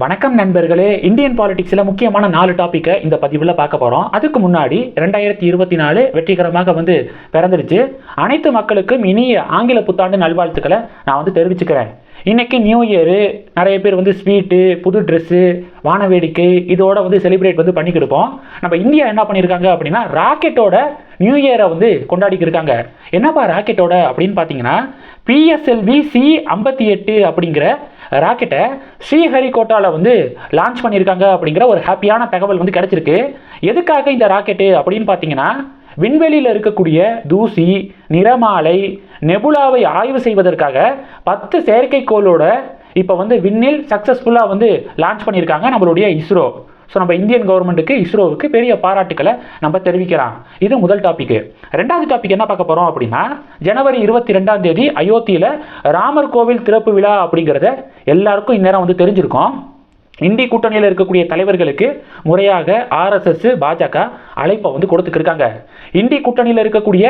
வணக்கம் நண்பர்களே. இந்தியன் பாலிடிக்ஸில் முக்கியமான நாலு டாப்பிக்கை இந்த பதிவில் பார்க்க போகிறோம் அதுக்கு முன்னாடி ரெண்டாயிரத்தி இருபத்தி நாலு வெற்றிகரமாக வந்து பிறந்துருச்சு அனைத்து மக்களுக்கும் இனிய ஆங்கில புத்தாண்டு நல்வாழ்த்துக்களை நான் வந்து தெரிவிச்சுக்கிறேன். இன்றைக்கி நியூ இயரு நிறைய பேர் வந்து ஸ்வீட்டு புது ட்ரெஸ்ஸு வான வேடிக்கை இதோட வந்து செலிப்ரேட் வந்து பண்ணிக்கிட்டு நம்ம இந்தியா என்ன பண்ணியிருக்காங்க அப்படின்னா ராக்கெட்டோட நியூ இயரை வந்து கொண்டாடிக்கிட்டு இருக்காங்க. என்னப்பா ராக்கெட்டோட அப்படின்னு பார்த்தீங்கன்னா பிஎஸ்எல்வி சி ஐம்பத்தி எட்டு அப்படிங்கிற ராக்கெட்டை ஸ்ரீஹரிகோட்டாவில் வந்து லான்ச் பண்ணியிருக்காங்க அப்படிங்கிற ஒரு ஹாப்பியான தகவல் வந்து கிடைச்சிருக்கு. எதுக்காக இந்த ராக்கெட்டு அப்படின்னு பார்த்தீங்கன்னா விண்வெளியில் இருக்கக்கூடிய தூசி நிறமாலை நெபுலாவை ஆய்வு செய்வதற்காக பத்து செயற்கைக்கோளோட இப்போ வந்து விண்ணில் சக்ஸஸ்ஃபுல்லாக வந்து லான்ச் பண்ணியிருக்காங்க நம்மளுடைய இஸ்ரோ. ஸோ நம்ம இந்தியன் கவர்மெண்ட்டுக்கு இஸ்ரோவுக்கு பெரிய பாராட்டுக்களை நம்ம தெரிவிக்கலாம் இது முதல் டாபிக் ரெண்டாவது டாபிக் என்ன பார்க்க போகிறோம் அப்படின்னா ஜனவரி இருபத்தி ரெண்டாம் தேதி அயோத்தியில் ராமர் கோவில் திறப்பு விழா அப்படிங்கிறத எல்லாருக்கும் இந்நேரம் வந்து தெரிஞ்சிருக்கோம். இந்தி கூட்டணியில் இருக்கக்கூடிய தலைவர்களுக்கு முறையாக ஆர்எஸ்எஸ் பாஜக அழைப்பை வந்து கொடுத்துக்கிருக்காங்க இந்தி கூட்டணியில் இருக்கக்கூடிய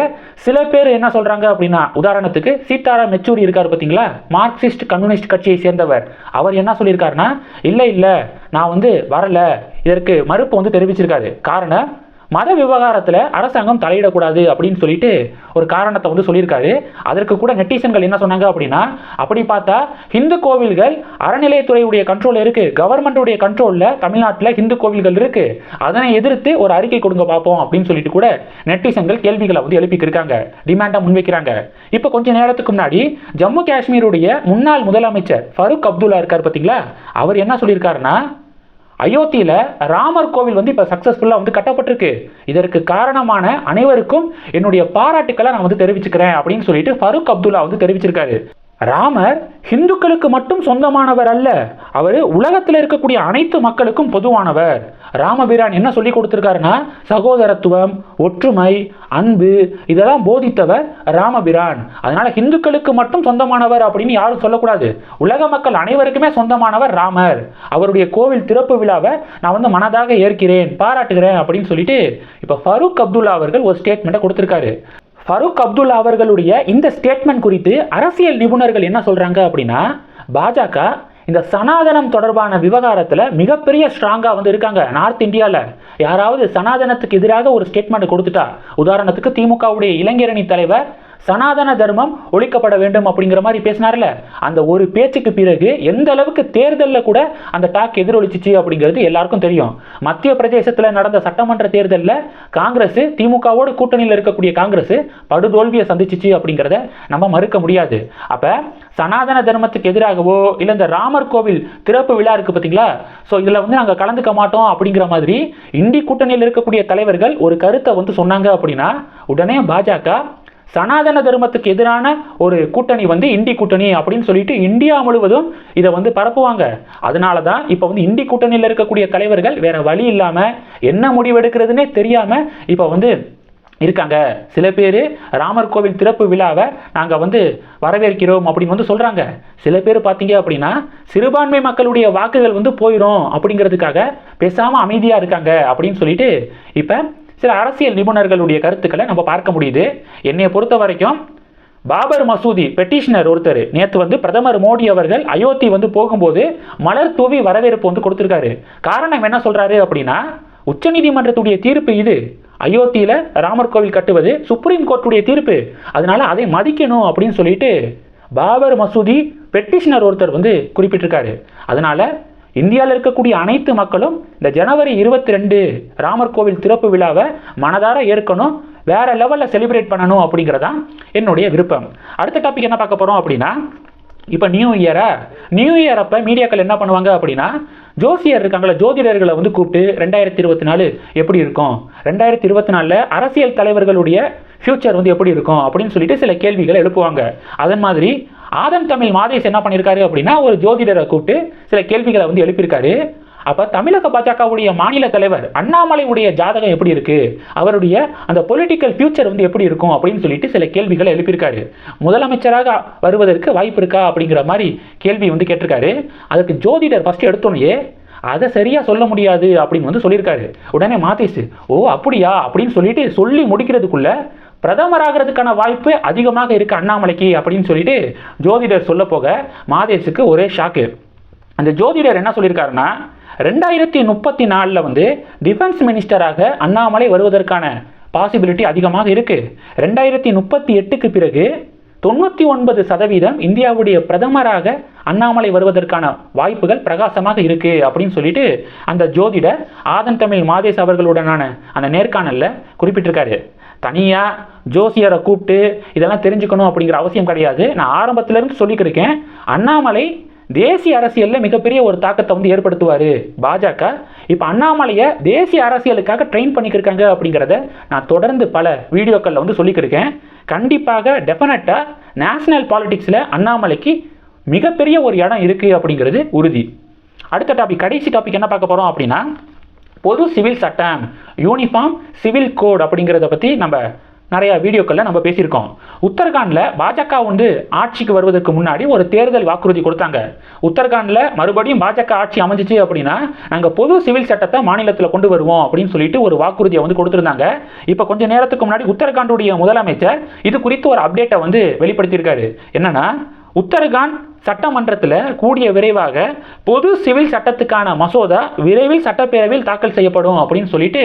சில பேர் என்ன சொல்கிறாங்க அப்படின்னா உதாரணத்துக்கு சீதாராம் யெச்சூரி இருக்கார் பார்த்தீங்களா? மார்க்சிஸ்ட் கம்யூனிஸ்ட் கட்சியை சேர்ந்தவர். அவர் என்ன சொல்லியிருக்காருன்னா இல்லை இல்லை நான் வந்து வரல. இதற்கு மறுப்பு வந்து தெரிவிச்சிருக்காரு. காரணம் மத விவகாரத்தில் அரசாங்கம் தலையிடக்கூடாது அப்படின்னு சொல்லிட்டு ஒரு காரணத்தை வந்து சொல்லியிருக்காரு. அதற்கு கூட நெட்டிசன்கள் என்ன சொன்னாங்க அப்படின்னா அப்படி பார்த்தா ஹிந்து கோவில்கள் அறநிலையத்துறையுடைய கண்ட்ரோல் இருக்கு. கவர்மெண்ட்டுடைய கண்ட்ரோலில் தமிழ்நாட்டில் ஹிந்து கோவில்கள் இருக்கு. அதனை எதிர்த்து ஒரு அறிக்கை கொடுங்க பார்ப்போம் அப்படின்னு சொல்லிட்டு கூட நெட்டிசன்கள் கேள்விகளை வந்து எழுப்பிக்கிருக்காங்க. டிமாண்டாக முன்வைக்கிறாங்க. இப்போ கொஞ்ச நேரத்துக்கு முன்னாடி ஜம்மு காஷ்மீருடைய முன்னாள் முதலமைச்சர் ஃபருக் அப்துல்லா இருக்கார் பார்த்தீங்களா அவர் என்ன சொல்லியிருக்காருன்னா அயோத்தியில் ராமர் கோவில் வந்து இப்போ சக்ஸஸ்ஃபுல்லாக வந்து கட்டப்பட்டிருக்கு. இதற்கு காரணமான அனைவருக்கும் என்னுடைய பாராட்டுக்களை நான் வந்து தெரிவிச்சுக்கிறேன் அப்படின்னு சொல்லிட்டு ஃபருக் அப்துல்லா வந்து தெரிவிச்சிருக்காரு. ராமர் ஹிந்துக்களுக்கு மட்டும் சொந்தமானவர் அல்ல. அவர் உலகத்தில் இருக்கக்கூடிய அனைத்து மக்களுக்கும் பொதுவானவர். ராமபிரான் என்ன சொல்லி கொடுத்துருக்காருன்னா சகோதரத்துவம் ஒற்றுமை அன்பு இதெல்லாம் போதித்தவர் ராமபிரான். அதனால ஹிந்துக்களுக்கு மட்டும் சொந்தமானவர் அப்படின்னு யாரும் சொல்லக்கூடாது. உலக மக்கள் அனைவருக்குமே சொந்தமானவர் ராமர். அவருடைய கோவில் திறப்பு விழாவை நான் வந்து மனதாக ஏற்கிறேன் பாராட்டுகிறேன் அப்படின்னு சொல்லிட்டு இப்போ ஃபரூக் அப்துல்லா அவர்கள் ஒரு ஸ்டேட்மெண்ட்டை கொடுத்துருக்காரு. ஃபரூக் அப்துல்லா அவர்களுடைய இந்த ஸ்டேட்மெண்ட் குறித்து அரசியல் நிபுணர்கள் என்ன சொல்கிறாங்க அப்படின்னா பாஜக இந்த சனாதனம் தொடர்பான விவகாரத்தில் மிகப்பெரிய ஸ்ட்ராங்காக வந்து இருக்காங்க. நார்த் இந்தியாவில் யாராவது சனாதனத்துக்கு எதிராக ஒரு ஸ்டேட்மெண்ட் கொடுத்துட்டா உதாரணத்துக்கு திமுகவுடைய இளைஞரணி தலைவர் சனாதன தர்மம் ஒழிக்கப்பட வேண்டும் அப்படிங்கிற மாதிரி பேசினார்ல. அந்த ஒரு பேச்சுக்கு பிறகு எந்த அளவுக்கு தேர்தலில் கூட அந்த டாக் எதிரொலிச்சிச்சு அப்படிங்கிறது எல்லாருக்கும் தெரியும். மத்திய பிரதேசத்தில் நடந்த சட்டமன்ற தேர்தலில் காங்கிரஸ் திமுகவோடு கூட்டணியில் இருக்கக்கூடிய காங்கிரஸ் படுதோல்வியை சந்திச்சிச்சு அப்படிங்கிறத நம்ம மறுக்க முடியாது. அப்போ சனாதன தர்மத்துக்கு எதிராகவோ இல்லை இந்த ராமர் கோவில் திறப்பு விழா இருக்கு பார்த்தீங்களா ஸோ இதில் வந்து நாங்கள் கலந்துக்க மாட்டோம் அப்படிங்கிற மாதிரி இந்தி கூட்டணியில் இருக்கக்கூடிய தலைவர்கள் ஒரு கருத்தை வந்து சொன்னாங்க அப்படின்னா உடனே பாஜக சனாதன தர்மத்துக்கு எதிரான ஒரு கூட்டணி வந்து இந்தி கூட்டணி அப்படின்னு சொல்லிட்டு இந்தியா முழுவதும் இதை வந்து பரப்புவாங்க. அதனால தான் இப்போ வந்து இந்தி கூட்டணியில் இருக்கக்கூடிய தலைவர்கள் வேற வழி இல்லாமல் என்ன முடிவெடுக்கிறதுனே தெரியாமல் இப்போ வந்து இருக்காங்க. சில பேர் ராமர் கோவில் திறப்பு விழாவை நாங்கள் வந்து வரவேற்கிறோம் அப்படின்னு வந்து சொல்கிறாங்க சில பேர் பார்த்தீங்க அப்படின்னா சிறுபான்மை மக்களுடைய வாக்குகள் வந்து போயிடும் அப்படிங்கிறதுக்காக பேசாமல் அமைதியாக இருக்காங்க அப்படின்னு சொல்லிட்டு இப்போ சில அரசியல் நிபுணர்களுடைய கருத்துக்களை நம்ம பார்க்க முடியுது. என்னையை பொறுத்த வரைக்கும் பாபர் மசூதி பெட்டிஷனர் ஒருத்தர் நேற்று வந்து பிரதமர் மோடி அவர்கள் அயோத்தி வந்து போகும்போது மலர் தூவி வரவேற்பு வந்து கொடுத்துருக்காரு. காரணம் என்ன சொல்கிறாரு அப்படின்னா உச்சநீதிமன்றத்துடைய தீர்ப்பு இது. அயோத்தியில் ராமர் கோவில் கட்டுவது சுப்ரீம் கோர்ட்டுடைய தீர்ப்பு. அதனால அதை மதிக்கணும் அப்படின்னு சொல்லிட்டு பாபர் மசூதி பெட்டிஷனர் ஒருத்தர் வந்து குறிப்பிட்டிருக்காரு. அதனால இந்தியாவில் இருக்கக்கூடிய அனைத்து மக்களும் இந்த ஜனவரி இருபத்தி ரெண்டு ராமர் கோவில் திறப்பு விழாவை மனதார ஏற்கணும் வேற லெவலில் செலிப்ரேட் பண்ணணும் அப்படிங்கிறதான் என்னுடைய விருப்பம். அடுத்த டாபிக் என்ன பார்க்க போகிறோம் அப்படின்னா இப்போ நியூ இயரை நியூ இயர் அப்போ மீடியாக்கள் என்ன பண்ணுவாங்க அப்படின்னா ஜோசியர் இருக்காங்களா ஜோதிடர்களை வந்து கூப்பிட்டு ரெண்டாயிரத்தி இருபத்தி நாலு எப்படி இருக்கும்? ரெண்டாயிரத்தி இருபத்தி நாலில் அரசியல் தலைவர்களுடைய ஃப்யூச்சர் வந்து எப்படி இருக்கும் அப்படின்னு சொல்லிட்டு சில கேள்விகளை எழுப்புவாங்க. அதன் மாதிரி ஆதன் தமிழ் மாதேஷ் என்ன பண்ணியிருக்காரு அப்படின்னா ஒரு ஜோதிடரை கூப்பிட்டு சில கேள்விகளை வந்து எழுப்பியிருக்காரு. அப்போ தமிழக பாஜகவுடைய மாநில தலைவர் அண்ணாமலையுடைய ஜாதகம் எப்படி இருக்கு? அவருடைய அந்த பொலிட்டிக்கல் ஃபியூச்சர் வந்து எப்படி இருக்கும் அப்படின்னு சொல்லிட்டு சில கேள்விகளை எழுப்பியிருக்காரு. முதலமைச்சராக வருவதற்கு வாய்ப்பு இருக்கா அப்படிங்கிற மாதிரி கேள்வி வந்து கேட்டிருக்காரு. அதுக்கு ஜோதிடர் ஃபஸ்ட்டு எடுத்தோன்னே அதை சரியாக சொல்ல முடியாது அப்படின்னு வந்து சொல்லியிருக்காரு. உடனே மாதேஷ் ஓ அப்படியா? அப்படின்னு சொல்லிட்டு சொல்லி முடிக்கிறதுக்குள்ள பிரதமர் ஆகிறதுக்கான வாய்ப்பு அதிகமாக இருக்கு அண்ணாமலைக்கு அப்படின்னு சொல்லிட்டு ஜோதிடர் சொல்ல போக மாதேஷுக்கு ஒரே ஷாக்கு அந்த ஜோதிடர் என்ன சொல்லியிருக்காருன்னா ரெண்டாயிரத்தி முப்பத்தி நாலில் வந்து டிஃபென்ஸ் மினிஸ்டராக அண்ணாமலை வருவதற்கான பாசிபிலிட்டி அதிகமாக இருக்கு. ரெண்டாயிரத்தி முப்பத்தி எட்டுக்கு பிறகு தொண்ணூற்றி ஒன்பது சதவீதம் இந்தியாவுடைய பிரதமராக அண்ணாமலை வருவதற்கான வாய்ப்புகள் பிரகாசமாக இருக்கு அப்படின்னு சொல்லிட்டு அந்த ஜோதிடர் ஆதன் தமிழ் மாதேஷ் அவர்களுடனான அந்த நேர்காணலில் குறிப்பிட்டிருக்காரு. தனியாக ஜோசியரை கூப்பிட்டு இதெல்லாம் தெரிஞ்சுக்கணும் அப்படிங்கிற அவசியம் கிடையாது. நான் ஆரம்பத்திலேருந்து சொல்லிக்கிருக்கேன் அண்ணாமலை தேசிய அரசியலில் மிகப்பெரிய ஒரு தாக்கத்தை வந்து ஏற்படுத்துவார் பாஜக. இப்போ அண்ணாமலையை தேசிய அரசியலுக்காக ட்ரெயின் பண்ணிக்கிருக்காங்க அப்படிங்கிறத நான் தொடர்ந்து பல வீடியோக்களில் வந்து சொல்லிக்கிருக்கேன் கண்டிப்பாக டெஃபினட்டாக நேஷனல் பாலிடிக்ஸில் அண்ணாமலைக்கு மிகப்பெரிய ஒரு இடம் இருக்குது அப்படிங்கிறது உறுதி. அடுத்த டாபிக் கடைசி டாபிக் என்ன பார்க்க போகிறோம் அப்படின்னா பொது சிவில் சட்டம் யூனிஃபார்ம் சிவில் கோட் அப்படிங்கிறத பற்றி நம்ம நிறையா வீடியோக்களில் நம்ம பேசியிருக்கோம். உத்தரகாண்டில் பாஜக வந்து ஆட்சிக்கு வருவதற்கு முன்னாடி ஒரு தேர்தல் வாக்குறுதி கொடுத்தாங்க. உத்தரகாண்டில் மறுபடியும் பாஜக ஆட்சி அமைஞ்சிச்சு அப்படின்னா நாங்கள் பொது சிவில் சட்டத்தை மாநிலத்தில் கொண்டு வருவோம் அப்படின்னு சொல்லிட்டு ஒரு வாக்குறுதியை வந்து கொடுத்துருந்தாங்க. இப்போ கொஞ்ச நேரத்துக்கு முன்னாடி உத்தரகாண்டுடைய முதலமைச்சர் இது குறித்து ஒரு அப்டேட்டை வந்து வெளிப்படுத்தியிருக்காரு. என்னன்னா உத்தரகாண்ட் சட்டமன்றத்தில் கூடிய விரைவாக பொது சிவில் சட்டத்துக்கான மசோதா விரைவில் சட்டப்பேரவையில் தாக்கல் செய்யப்படும் அப்படின்னு சொல்லிட்டு